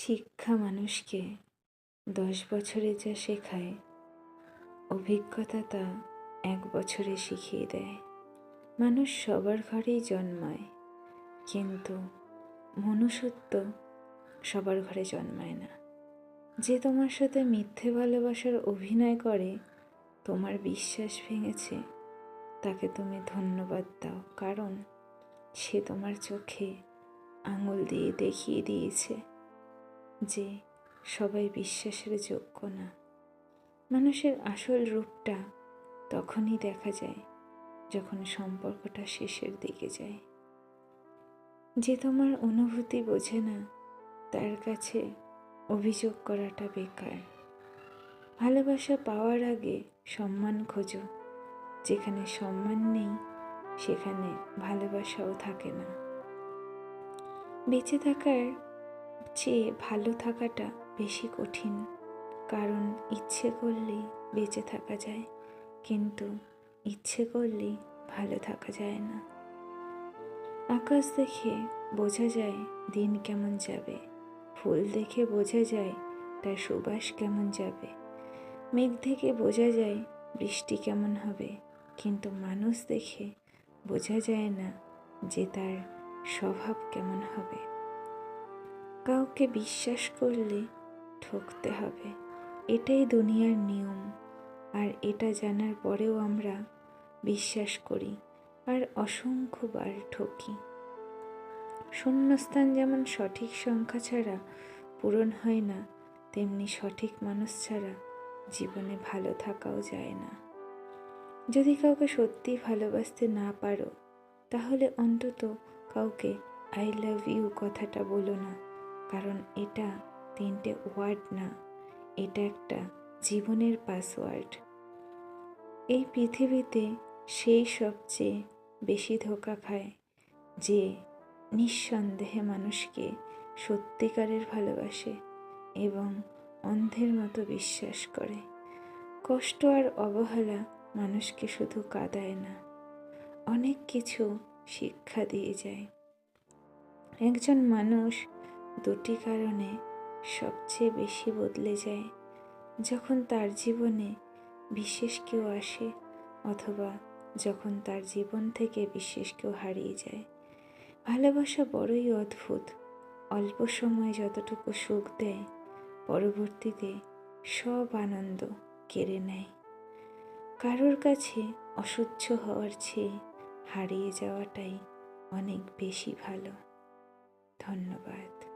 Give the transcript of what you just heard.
শিক্ষা মানুষকে দশ বছরে যা শেখায়, অভিজ্ঞতা তা এক বছরে শিখিয়ে দেয়। মানুষ সবার ঘরেই জন্মায়, কিন্তু মনুষ্যত্ব সবার ঘরে জন্মায় না। যে তোমার সাথে মিথ্যে ভালোবাসার অভিনয় করে, তোমার বিশ্বাস ভেঙেছে, তাকে তুমি ধন্যবাদ দাও, কারণ সে তোমার চোখে আঙুল দিয়ে দেখিয়ে দিয়েছে। যে সবাই বিশ্বাসের যোগ্য না। মানুষের আসল রূপটা তখনই দেখা যায় যখন সম্পর্কটা শেষের দিকে যায়। যে তোমার অনুভূতি বোঝে না, তার কাছে অভিযোগ করাটা বেকার। ভালোবাসা পাওয়ার আগে সম্মান খোঁজো, যেখানে সম্মান নেই, সেখানে ভালোবাসাও থাকে না। বেঁচে থাকার চেয়ে ভালো থাকাটা বেশি কঠিন। কারণ ইচ্ছে করলেই বেঁচে থাকা যায়, কিন্তু ইচ্ছে করলেই ভালো থাকা যায় না। আকাশ দেখে বোঝা যায় দিন কেমন যাবে। ফুল দেখে বোঝা যায় তার সুবাস কেমন যাবে। মেঘ থেকে বোঝা যায় বৃষ্টি কেমন হবে, কিন্তু মানুষ দেখে বোঝা যায় না যে তার স্বভাব কেমন হবে। কাউকে বিশ্বাস করলে ঠকতে হবে। এটাই দুনিয়ার নিয়ম। আর এটা জানার পরেও আমরা বিশ্বাস করি আর অসংখ্যবার ঠকি। শূন্যস্থান যেমন সঠিক সংখ্যা ছাড়া পূরণ হয় না, তেমনি সঠিক মানুষ ছাড়া জীবনে ভালো থাকাও যায় না। যদি কাউকে সত্যি ভালোবাসতে না পারো, তাহলে অন্তত কাউকে আই লাভ ইউ কথাটা বলো না। কারণ এটা তিনটে ওয়ার্ড না, এটা একটা জীবনের পাসওয়ার্ড। এই পৃথিবীতে সেই সবচেয়ে বেশি ধোকা খায়, যে নিঃসন্দেহে মানুষকে সত্যিকারের ভালোবাসে এবং অন্ধের মতো বিশ্বাস করে। কষ্ট আর অবহেলা মানুষকে শুধু কাঁদায় না, অনেক কিছু শিক্ষা দিয়ে যায়। একজন মানুষ দুটি কারণে সবচেয়ে বেশি বদলে যায়। যখন তার জীবনে বিশেষ কেউ আসে অথবা যখন তার জীবন থেকে বিশেষ কেউ হারিয়ে যায়। ভালোবাসা বড়ই অদ্ভুত। অল্প সময় যতটুকু সুখ দেয়, পরবর্তীতে সব আনন্দ কেড়ে নেয়। কারোর কাছে অসহ্য হওয়ার চেয়ে হারিয়ে যাওয়াটাই অনেক বেশি ভালো। ধন্যবাদ।